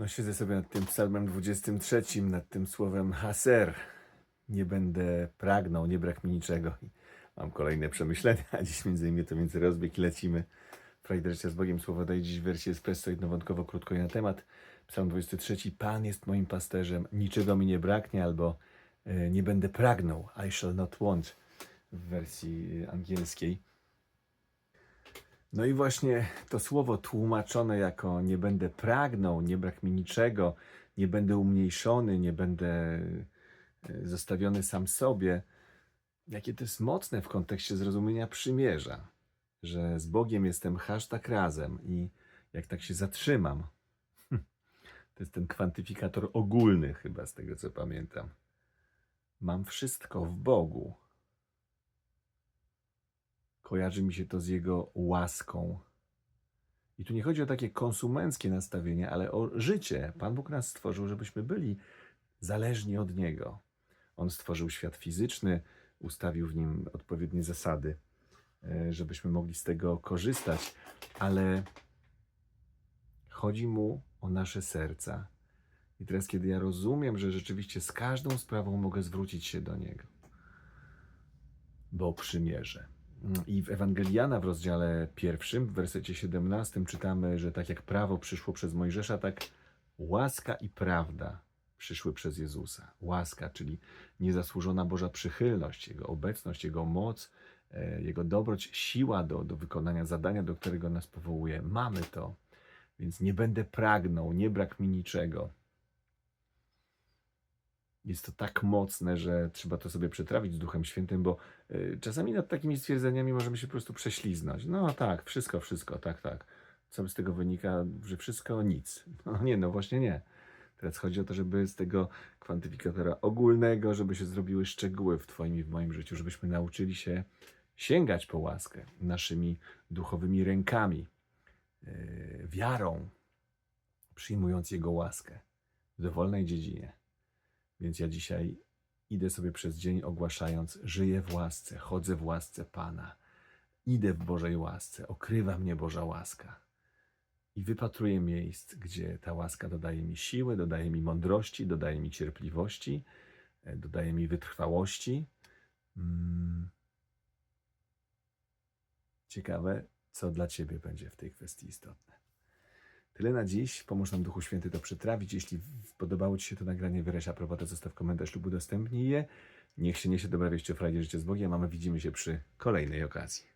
No siedzę sobie nad tym psalmem 23, nad tym słowem haser. Nie będę pragnął, nie brak mi niczego. Mam kolejne przemyślenia, a dziś między innymi to między rozbieg i lecimy. Frajdercia z Bogiem słowo daje dziś w wersji espresso jednowątkowo krótko i na temat. Psalm 23. Pan jest moim pasterzem, niczego mi nie braknie, albo e, nie będę pragnął. I shall not want w wersji e, angielskiej. No i właśnie to słowo tłumaczone jako nie będę pragnął, nie brak mi niczego, nie będę umniejszony, nie będę e, zostawiony sam sobie, jakie to jest mocne w kontekście zrozumienia przymierza, że z Bogiem jestem hashtag razem i jak tak się zatrzymam, to jest ten kwantyfikator ogólny chyba z tego co pamiętam. Mam wszystko w Bogu kojarzy mi się to z Jego łaską. I tu nie chodzi o takie konsumenckie nastawienie, ale o życie. Pan Bóg nas stworzył, żebyśmy byli zależni od Niego. On stworzył świat fizyczny, ustawił w nim odpowiednie zasady, e, żebyśmy mogli z tego korzystać, ale chodzi mu o nasze serca. I teraz, kiedy ja rozumiem, że rzeczywiście z każdą sprawą mogę zwrócić się do Niego, bo przymierze. I w Ewangeliana w rozdziale pierwszym, w wersecie 17 czytamy, że tak jak prawo przyszło przez Mojżesza, tak łaska i prawda przyszły przez Jezusa. Łaska, czyli niezasłużona Boża przychylność, Jego obecność, Jego moc, e, Jego dobroć, siła do, do wykonania zadania, do którego nas powołuje. Mamy to, więc nie będę pragnął, nie brak mi niczego. Jest to tak mocne, że trzeba to sobie przetrawić z Duchem Świętym, bo y, czasami nad takimi stwierdzeniami możemy się po prostu prześliznąć. No tak, wszystko, wszystko, tak, tak. Co z tego wynika, że wszystko nic. No nie, no właśnie nie. Teraz chodzi o to, żeby z tego kwantyfikatora ogólnego, żeby się zrobiły szczegóły w Twoim i w moim życiu, żebyśmy nauczyli się sięgać po łaskę naszymi duchowymi rękami, yy, wiarą, przyjmując Jego łaskę w dowolnej dziedzinie. Więc ja dzisiaj idę sobie przez dzień ogłaszając: żyję w łasce, chodzę w łasce Pana, idę w Bożej łasce, okrywa mnie Boża łaska. I wypatruję miejsc, gdzie ta łaska dodaje mi siły, dodaje mi mądrości, dodaje mi cierpliwości, e, dodaje mi wytrwałości. Mm. Ciekawe, co dla Ciebie będzie w tej kwestii istotne. Tyle na dziś. Pomóż nam Duchu Święty to przetrawić. Jeśli podobało Ci się to nagranie, wyraź aprobatę, zostaw komentarz lub udostępnij je. Niech się niesie dobra wieść o frajdzie życie z Bogiem, a my widzimy się przy kolejnej okazji.